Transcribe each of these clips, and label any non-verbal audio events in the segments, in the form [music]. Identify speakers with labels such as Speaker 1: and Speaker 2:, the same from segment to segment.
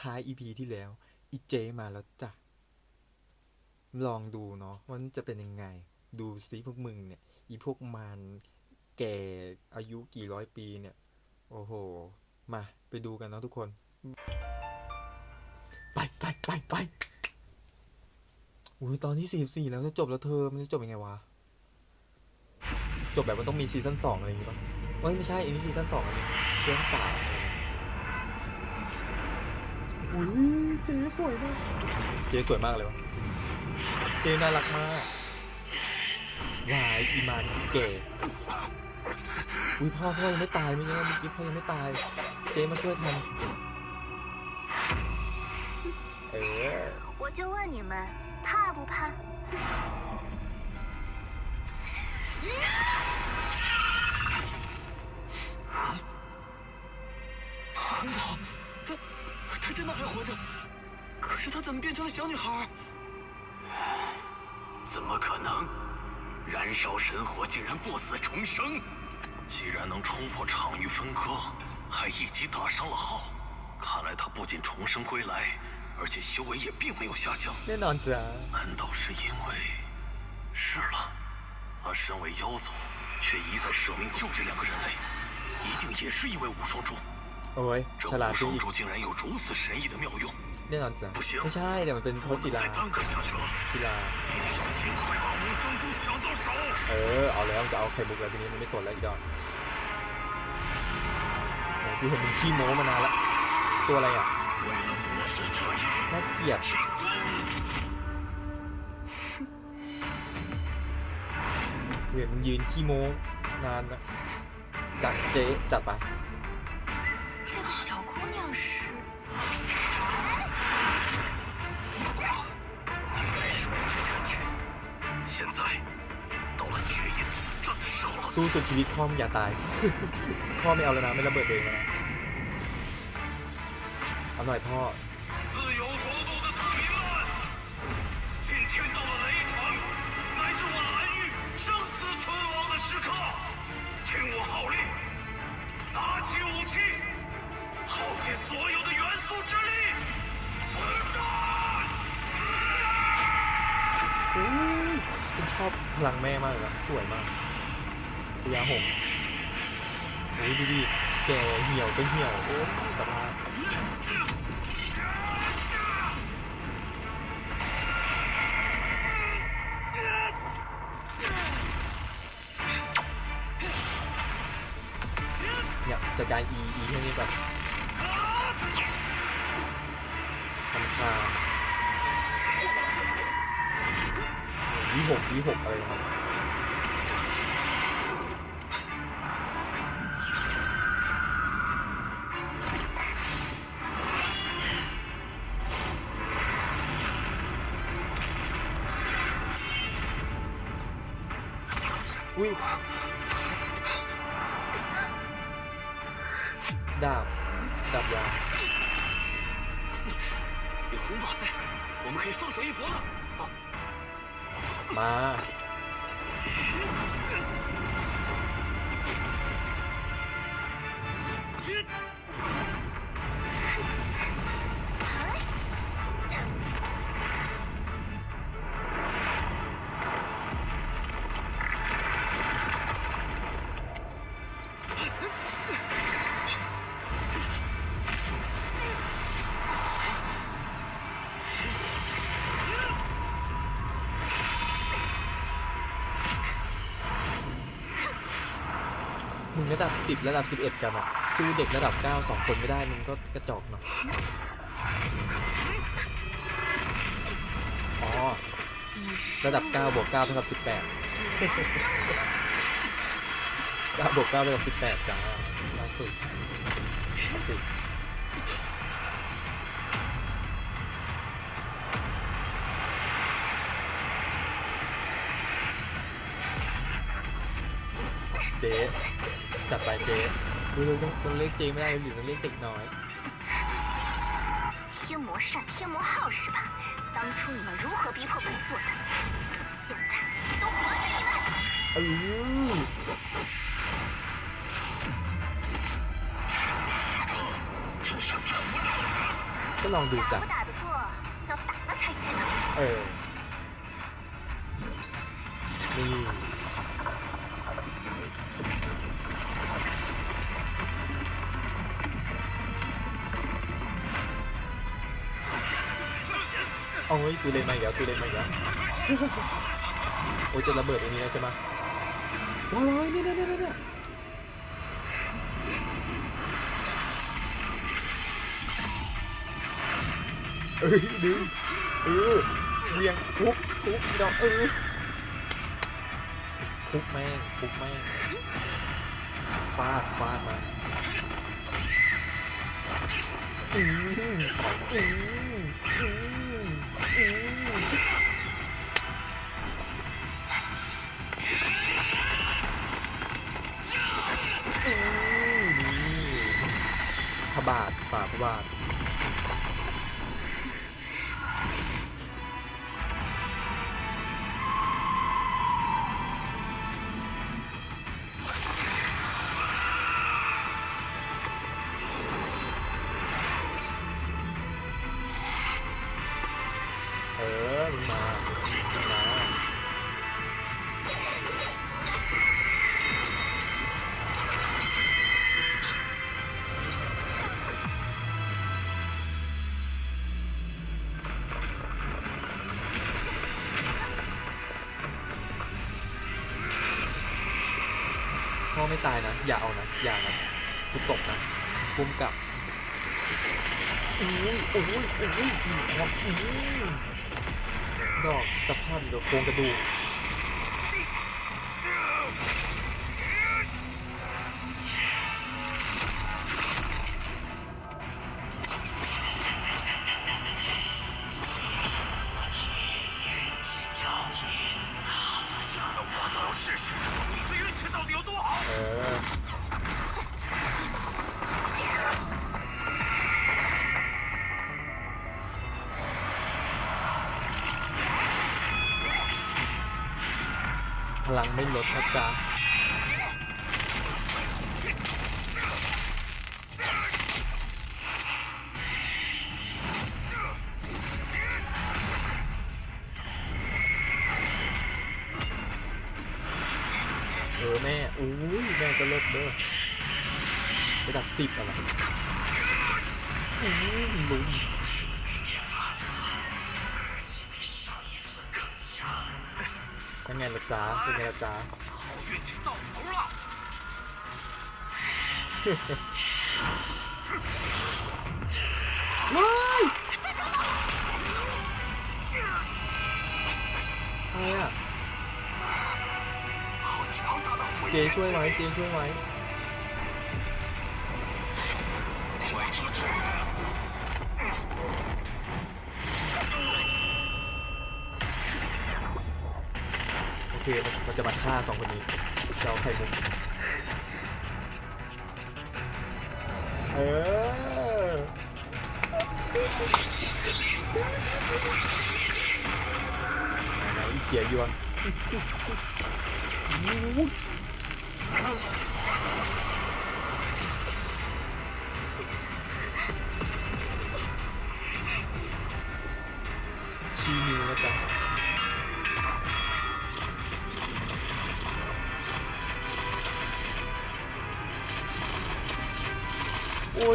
Speaker 1: ท้ายอีพีที่แล้ว อีเจมาแล้วจ้ะ ลองดูเนาะว่ามันจะเป็นยังไง ดูซิพวกมึงเนี่ย อีพวกมันแก่อายุกี่ร้อยปีเนี่ย โอ้โห มาไปดูกันเนาะทุกคน ไปไปไปไปอุ้ยตอนที่44แล้วจะจบแล้วเธอ มันจะจบยังไงวะ จบแบบมันต้องมีซีซั่นสองอะไรอย่างงี้ป่ะเอ้ยไม่ใช่อันนี้ซีซั่นสองอันนี้ซีซั่นสาม อุ้ยเจ๊สวยมาก เจ๊สวยมากเลยวะ เจ๊น่ารักมากวายอีมานอีเก๋อุ้ยพ่อพ่อยังไม่ตายไม่ใช่เมื่อกี้พ่อยังไม่ตาย เจ๊มาช่วยทำเออ
Speaker 2: 我就问你们，怕不怕？
Speaker 3: 真的还活着，可是她怎么变成了小女孩？怎么可能？燃烧神火竟然不死重生，既然能冲破场域分割，还一击打伤了浩，看来他不仅重生归来，而且修为也并没有下降。
Speaker 1: 那样子，
Speaker 3: 难道是因为？是了，他身为妖族，却一再舍命救这两个人类，一定也是一位无双主。
Speaker 1: โอ้ยฉลาด
Speaker 3: ดี
Speaker 1: อี
Speaker 3: เนี่
Speaker 1: ยนอนจ้ะไม่ใช่เดี๋ยวมันเป็นโพสศิลาศิลาเออเอาแล้วจะเอาไข่มุกแล้วทีนี้มันไม่สนแล้วอีกดอนพี่เห็นมึงขี้โม้มานานละตัวอะไรอะน่าเกลียดเห็นมึงยืนขี้โม้นานนะกัดเจ๊จัดไป สู้สุดชีวิตพ่อมอย่าตาย พ่อไม่เอาแล้วนะ ไม่ระเบิดตัวเองแล้วนะ เอาหน่อยพ่อ ลังแม่มากเลยนะสวยมากพญาหงส์โอ้ยดีๆแกเหี่ยวก็เหี่ยวโอ้ยสภาพเนี่ยจัดการ E E แค่นี้ก่อนทำคา ญวิหกวิหกอะไรนะครับ อุ้ยดาบดาบยาว
Speaker 3: 有红宝在，我们可以放手一搏了。
Speaker 1: มามึ ระดับ 10 ระดับ 11 กันอะซื้อเด็กระดับ 9 2 คนไม่ได้มึงก็กระจอกเนาะอ๋อ ระดับ 9 บวก 9 เท่ากับ 18 9 บวก 9 เท่ากับ 18จ้าล่าสุดเอาสิเจ๊ จัดไปเจ๊ดูเราต้องต้องเรียกเจ๊ไม่ได้หรือต้องเรียกเด็กน้อย
Speaker 2: 天魔扇天魔号是吧？当初你们如何逼迫本座的？现在都还给你们！
Speaker 1: เออ ก็ลองดู
Speaker 2: 打
Speaker 1: จ้ะ
Speaker 2: 不打得过，要打了才知道。
Speaker 1: เออ เอาเฮ้ยตูเลนมาอีกแล้วตูเลนมาอีกแล้วโอ้ยจะระเบิดตรงนี้แล้วใช่ไหมว้าวเนี่ยเนี่ยเนี่ยเนี่เอ้ยดึงเออเวียงทุบทุบพี่น้องเออทุบแม่งทุบแม่งฟาดฟาดมาอืมอืม lot. ไม่ตายนะ อย่าเอานะ อย่านะกูตกนะคุ้มกลับอุ้ยอุ้ยอุ้ยดอกอุ้ยดอกสภาพอยู่กับโครงกระดูก ลังไม่ลดนะจ๊ะเออแม่อุ้ยแม่ก็เลิศเด้อระดับสิบอะไรอืมลุง เป็นไงล่ะจ๊ะเป็นไงล่ะจ๊ะว้ายใครอะเจช่วยไหมเจช่วยไหม เคมันมันจะมาฆ่าสองคนนี้จะเอาไข่มุกเออไหนอีเจียยวน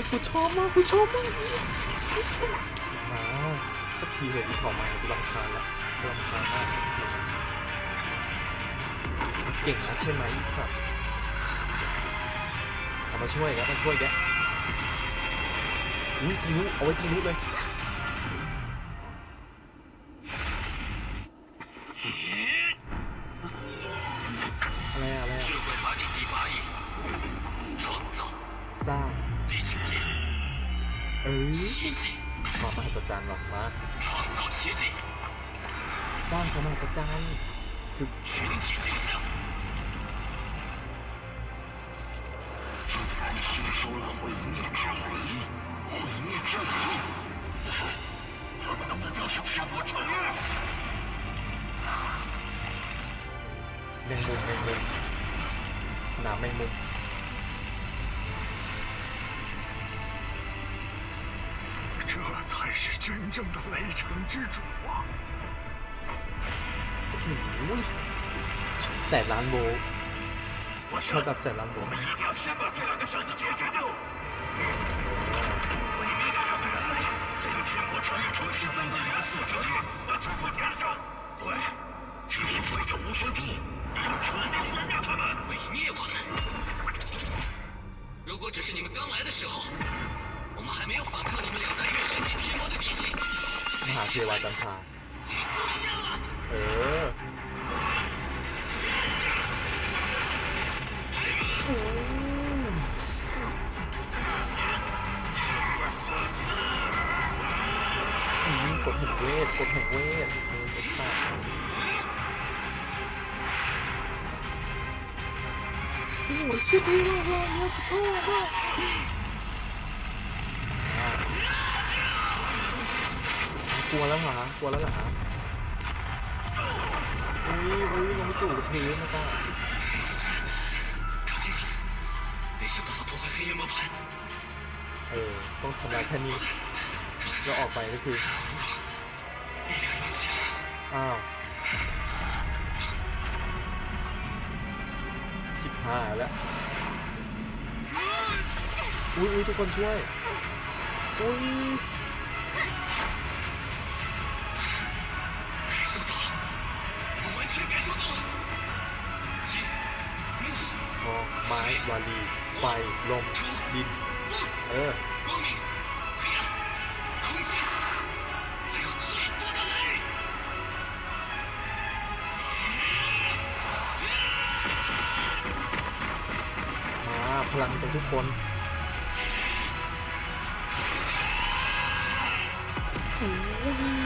Speaker 1: ยกูชอบมากกูชอบมากมาสักทีเลยอีกของมากูรำคาญละกูรำคาญมากมันเก่งนะใช่ไหมอีสัตว์เอามาช่วยแล้วมาช่วยแกอุ้ยทะลุเอาไว้ทะลุเลย มมหัศจรรย์คือ
Speaker 3: 群体镜像。
Speaker 4: 竟然吸收了毁灭之雷，毁灭之雷，他们的目标向山魔城域。
Speaker 1: แมงมุมแมงมุมหนามแมงมุม
Speaker 4: 这才 是真正的雷城之主啊！
Speaker 1: 无畏在蓝楼
Speaker 3: 我
Speaker 1: 们
Speaker 3: 一定要先把这两个小子解决掉毁灭这两个人类再用天魔传人重新分割元素成语把情况加上对即使毁掉无声地要彻底毁灭他们
Speaker 5: 毁灭我们如果只是你们刚来的时候我们还没有反抗你们两大月神界天魔的底
Speaker 1: 细那些瓦萨卡ีมากเลยครับชอบมากกลัวแล้วเหรอกลัวแล้วเหรออุ้ยอุ้ยลงไปจู่กับพื้นนะจ๊ะเออต้องทำลายแค่นี้เราออกไปก็คืออ้าวชิบหาแล้ว อุ้ยอุ้ยทุกคนช่วย อุ้ยทอไม้วาลี ไฟ ลม ดิน เออพลังจากทุกคน
Speaker 3: Wow.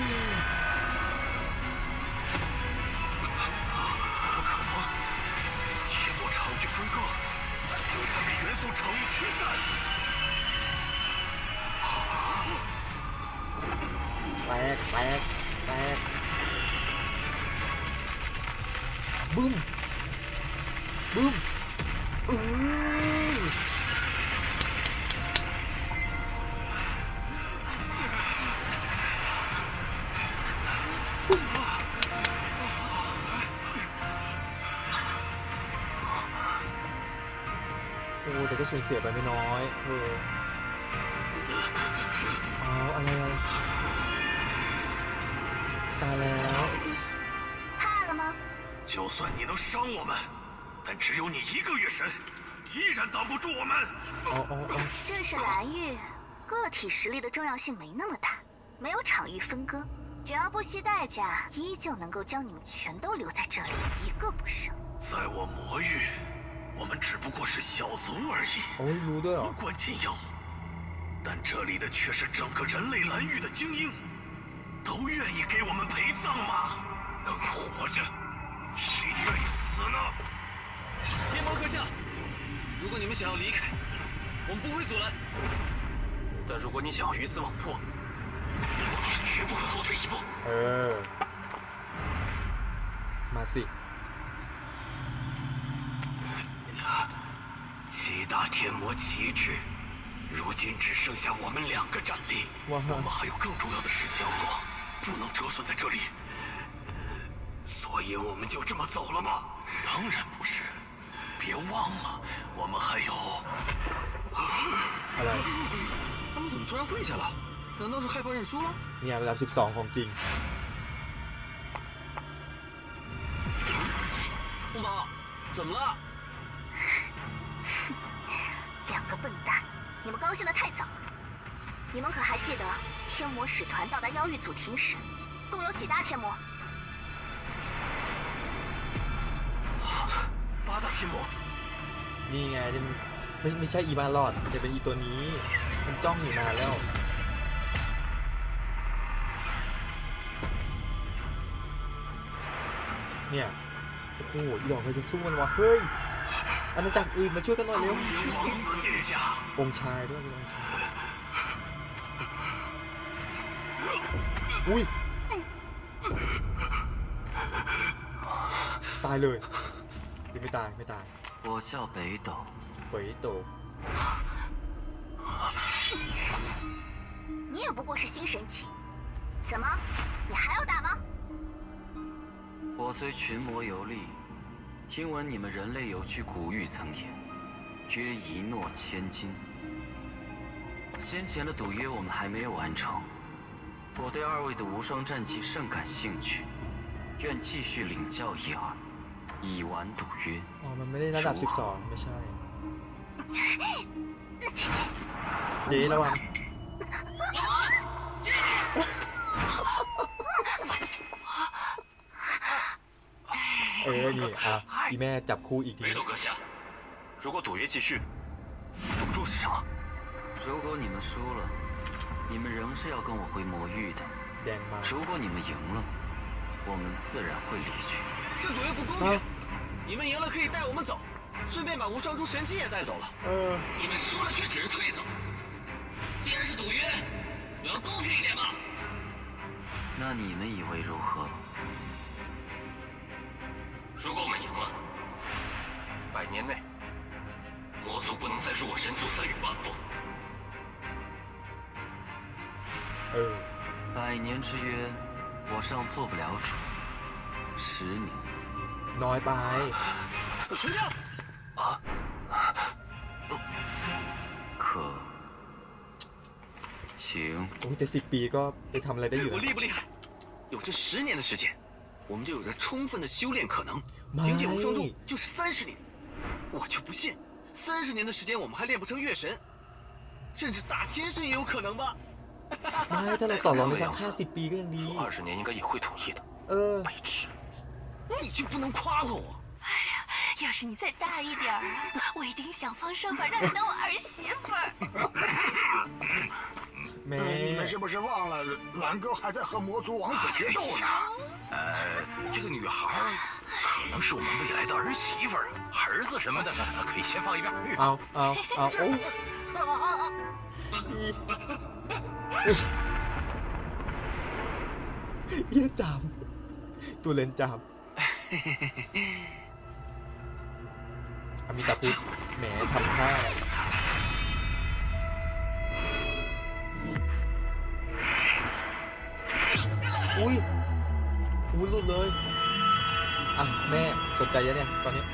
Speaker 1: แต่ก็สูญเสียไปไม่น้อยเธออ๋ออะไรอะไร ตายแล้ว
Speaker 2: 怕了吗？
Speaker 3: 就算你能伤我们，但只有你一个月神，依然挡不住我们。
Speaker 1: อ๋ออ๋ออ๋อ
Speaker 2: 这是蓝域，个体实力的重要性没那么大，没有场域分割，只要不惜代价，依旧能够将你们全都留在这里，一个不剩。
Speaker 3: 在我魔域， 我们只不过是小卒而已，无关紧要。但这里的却是整个人类蓝玉的精英，都愿意给我们陪葬吗？能活着，谁愿意死呢？
Speaker 5: 天魔阁下，如果你们想要离开，我们不会阻拦。但如果你想要鱼死网破，我们绝不会后退一步。
Speaker 1: 呃，马斯。มาสิ
Speaker 3: 七大天魔旗帜，如今只剩下我们两个战力，
Speaker 1: 哇
Speaker 3: 我们还有更重要的事情要做，不能折损在这里。所以我们就这么走了吗？当然不是，别忘了，我们还有
Speaker 1: อะไร
Speaker 5: 他们怎么突然跪下了？难道是害怕认输了？
Speaker 1: เนี่ยระดับ 12 ของจริง
Speaker 5: 红宝，怎么了？
Speaker 2: 你们高兴的太早了。你们可还记得天魔使团到达妖域祖庭时，共有几大天魔？[laughs]
Speaker 3: 八大天魔。
Speaker 1: นี่ไงที่มันไม่ไม่ใช่อีบาลอดแต่เป็นอีตัวนี้ มันจ้องอยู่นานแล้ว เนี่ย โอ้โหอีดอกเคยจะสู้มันวะ เฮ้ย อาณาจักรอื่นมาช่วยกันหน่อยเร็ว
Speaker 3: 王子殿下，
Speaker 1: องค์ชายด้วยมีองค์ชาย อุ้ย ตายเลยหรือไม่ตาย ไม่ตาย
Speaker 5: 我叫北斗，
Speaker 1: เผยโต
Speaker 2: 你 也不过是新神奇。怎么，你还要打吗？
Speaker 5: 我虽群魔游历， 听闻你们人类有句古语曾言，曰一诺千金。先前的赌约我们还没有完成，我对二位的无双战绩甚感兴趣，愿继续领教一二，以完赌约。
Speaker 1: อ๋อ มันไม่ได้ระดับ 12 ไม่ใช[laughs] ่ เจ๊ระวัง เออ นี่ อ่ะ อีแม่จับคู่อีกที
Speaker 3: 北斗阁下，如果赌约继续，赌注是什么？
Speaker 5: 如果你们输了，你们仍是要跟我回魔域的；
Speaker 1: แดงมา
Speaker 5: 如果你们赢了，我们自然会离去。这赌约不公
Speaker 1: 啊！
Speaker 5: 你们赢了可以带我们走，顺便把无双珠神器也带走了。
Speaker 1: เออ
Speaker 3: 你们输了却只是退走，既然是赌约，我要公平一点嘛。
Speaker 5: 那你们以为如何？
Speaker 3: 百年内魔族不能再入我神族三羽半步。
Speaker 1: เออ
Speaker 5: 百年之约，我尚做不了主。十年，
Speaker 1: น้อยไป
Speaker 5: 垂钓。啊！可，请。
Speaker 1: โอ้ยแต่สิปีก็ไปทำอะไรได้อยู่
Speaker 5: 我
Speaker 1: นะ
Speaker 5: 厉不厉害？有这十年的时间，我们就有着充分的修炼可能。
Speaker 1: 妈
Speaker 5: 凭借无双
Speaker 1: 耶
Speaker 5: 珠就是三十年， 我就不信，三十年的时间我们还练不成月神，甚至大天神也有可能吧？
Speaker 1: 妈 [laughs] 呀，他来搞老娘，他是别个的。
Speaker 3: 二十年应该也会同意的。
Speaker 1: 呃，
Speaker 3: 白痴，
Speaker 5: 你就不能夸夸我？
Speaker 2: 哎呀，要是你再大一点儿，我一定想方设法让你当我儿媳妇儿。[laughs]
Speaker 1: แม่
Speaker 4: 你们是不是忘了蓝哥还在和魔族王子决斗呢？
Speaker 3: 这个女孩儿可能是我们未来的儿媳妇儿、儿子什么的，可以先放一边。
Speaker 1: เอาเอาเอาโอ้อีเยี่ยจาม ตัวเลนจาม[laughs] [laughs] อามิตาพุทธแหมทำท่า อุ้ยอุ้ยหลุดเลย อะ แม่สนใจยังเนี่ย ตอนนี้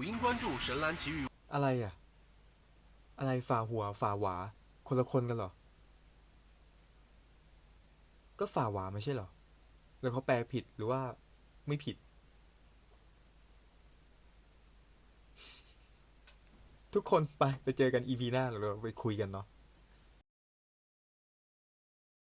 Speaker 6: 抖音关注神兰奇遇
Speaker 1: อะไรอ่ะ อะไรฝ่าหัวฝ่าหวา คนละคนกันเหรอ ก็ฝ่าหวาไม่ใช่เหรอ แล้วเขาแปลผิดหรือว่าไม่ผิด ทุกคนไปไปเจอกันอีพีหน้าเราไปคุยกันเนาะ